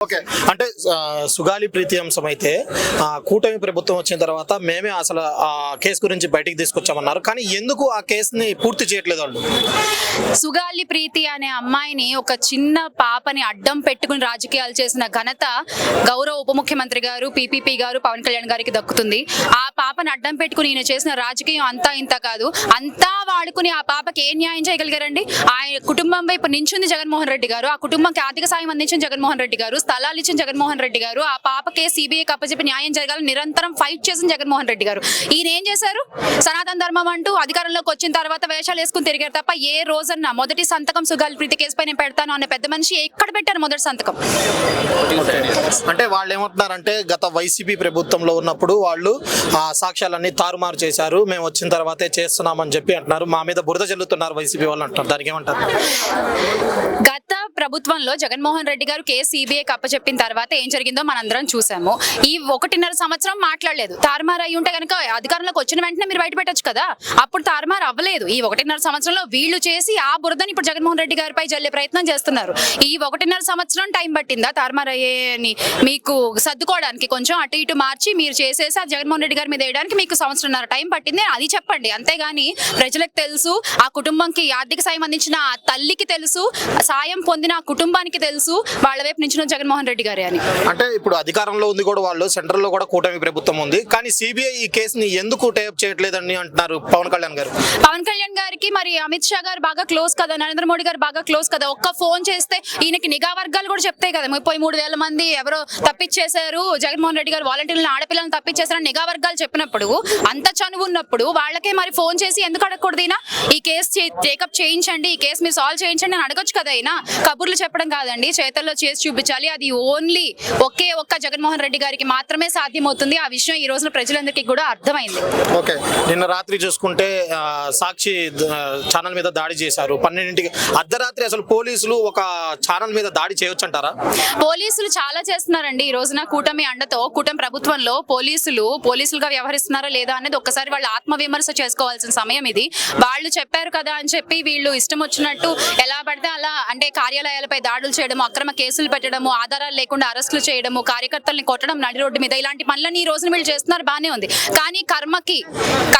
Okay. అంటే సుగాలి ప్రీతి అంశం అయితే ఆ, కూటమి ప్రభుత్వం వచ్చిన తర్వాత మేమే అసలు ఆ కేసు గురించి బయటికి తీసుకొచ్చామన్నారు. కానీ ఎందుకు ఆ కేసుని పూర్తి చేయట్లేదు వాళ్ళు? సుగాలి ప్రీతి అనే అమ్మాయిని ఒక చిన్న పాపని అడ్డం పెట్టుకుని రాజకీయాలు చేసిన ఘనత గౌరవ ఉప ముఖ్యమంత్రి గారు పిపిపి గారు పవన్ కళ్యాణ్ గారికి దక్కుతుంది. ఆ పాపని అడ్డం పెట్టుకుని ఈయన చేసిన రాజకీయం అంతా ఇంత కాదు. అంతా వాడుకుని ఆ పాపకి ఏం న్యాయం చేయగలిగారండి? ఆయన కుటుంబం వైపు నించుంది జగన్మోహన్ రెడ్డి గారు. ఆ కుటుంబంకి ఆర్థిక సాయం అందించిన జగన్మోహన్ రెడ్డి గారు. స్థలాలు ఇచ్చిన జగన్మోహన్ రెడ్డి గారు ఆ పాపకే సిబిఐ కప్పచెప్పి న్యాయం జరగాలని నిరంతరం ఫైట్ చేసిన జగన్మోహన్ రెడ్డి గారు. ఈయన ఏం చేశారు? సనాతన ధర్మం అంటూ అధికారంలోకి వచ్చిన తర్వాత వేషాలు వేసుకుని తిరిగారు తప్ప ఏ రోజన్నా మొదటి సంతకం సుగాలి ప్రీతి కేసు పై నేను పెడతాను అనే పెద్ద మనిషి ఎక్కడ పెట్టారు మొదటి సంతకం? అంటే వాళ్ళు ఏమంటున్నారంటే గత వైసీపీ ప్రభుత్వంలో ఉన్నప్పుడు వాళ్ళు ఆ సాక్ష్యాలన్నీ తారుమారు చేశారు. మేము వచ్చిన తర్వాతే చేస్తున్నామని చెప్పి అంటున్నారు. మా మీద బురద జల్లుతున్నారు వైసీపీ వాళ్ళు అంటారు దానికి ఏమంటారు? ప్రభుత్వంలో జగన్మోహన్ రెడ్డి గారు కేసు సిబిఐ కప్పచెప్పిన తర్వాత ఏం జరిగిందో మనందరం చూసాము. ఈ ఒకటిన్నర సంవత్సరం మాట్లాడలేదు. తారుమారు అయి ఉంటే కనుక అధికారంలోకి వచ్చిన వెంటనే మీరు బయట పెట్టొచ్చు కదా? అప్పుడు తారుమారు అవ్వలేదు. ఈ ఒకటిన్నర సంవత్సరంలో వీళ్ళు చేసి ఆ బురదని ఇప్పుడు జగన్మోహన్ రెడ్డి గారిపై జల్లే ప్రయత్నం చేస్తున్నారు. ఈ ఒకటిన్నర సంవత్సరం టైం పట్టిందా తారుమారు అయ్యేని మీకు సర్దుకోవడానికి? కొంచెం అటు ఇటు మార్చి మీరు చేసేసి ఆ జగన్మోహన్ రెడ్డి గారి మీద వేయడానికి మీకు సంవత్సరంన్నర టైం పట్టింది అది చెప్పండి. అంతేగాని ప్రజలకు తెలుసు ఆ కుటుంబంకి ఆర్థిక సాయం అందించిన ఆ తల్లికి తెలుసు సాయం పొందిన ఆ కుటుంబానికి తెలుసు వాళ్ళ వైపు నుంచి జగన్మోహన్ రెడ్డి గారే అని. అంటే ఇప్పుడు అధికారంలో ఉంది కూడా వాళ్ళు సెంట్రల్లో కూడా కూటమి ప్రభుత్వం ఉంది. కానీ సిబిఐ ఈ కేసుని ఎందుకు టేప్ చేయట్లేదని అంటున్నారు పవన్ కళ్యాణ్ గారు? పవన్ కళ్యాణ్ గారికి మరి అమిత్ షా గారు బాగా క్లోజ్ కదా నరేంద్ర మోడీ గారు బాగా క్లోజ్ కదా ఒక్క ఫోన్ చేస్తే ఈయనకి నిఘా వర్గాలు కూడా చెప్తాయి కదా. ముప్పై మూడు వేల మంది ఎవరో తప్పించేశారు జగన్మోహన్ రెడ్డి గారు వాలంటీర్లను ఆడపిల్లలను తప్పించేశారని నిఘా వర్గాలు చెప్పినప్పుడు అంత చనువు ఉన్నప్పుడు వాళ్ళకే మరి ఫోన్ చేసి ఎందుకు అడగకూడదు? ఈ కేసు టేకప్ చేయించండి ఈ కేసు మీరు సాల్వ్ చేయించండి అని అడగొచ్చు కదా అయినా కబుర్లు చెప్పడం కాదండి. చేతల్లో చేసి చూపించాలి. అది ఓన్లీ ఒకే ఒక్క జగన్మోహన్ రెడ్డి గారికి మాత్రమే సాధ్యమవుతుంది. ఆ విషయం ఈ రోజున ప్రజలందరికీ కూడా అర్థమైంది. ఓకే. నిన్న రాత్రి చూసుకుంటే సాక్షి ఛానల్ మీద దాడి చేశారు. పన్నెండింటికి అర్ధరాత్రి అసలు పోలీసులు ఒక ఛానల్ మీద దాడి చేయొచ్చు అంటారా పోలీసులు చాలా చేస్తున్నారండి. ఈ రోజున కూటమి అండతో కూటమి ప్రభుత్వంలో పోలీసులు పోలీసులుగా వ్యవహరిస్తున్నారా లేదా అనేది ఒక్కసారి వాళ్ళు ఆత్మవిమర్శ చేసుకోవాల్సిన సమయం ఇది. వాళ్ళు చెప్పారు కదా అని చెప్పి వీళ్ళు ఇష్టం వచ్చినట్టు ఎలా పడితే అలా అంటే కార్యాలయాలపై దాడులు చేయడము అక్రమ కేసులు పెట్టడము ఆధారాలు లేకుండా అరెస్టులు చేయడము కార్యకర్తల్ని కొట్టడం నడి రోడ్డు మీద ఇలాంటి పనులన్నీ ఈ రోజున వీళ్ళు చేస్తున్నారు. బానే ఉంది. కానీ కర్మకి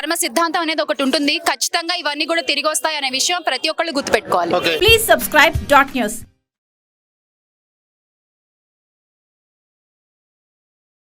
కర్మ సిద్ధాంతం అనేది ఒకటి ఉంటుంది. ఖచ్చితంగా ఇవన్నీ కూడా తిరిగి వస్తాయి అనే విషయం ప్రతి ఒక్కళ్ళు గుర్తుపెట్టుకోవాలి. Please subscribe dot news.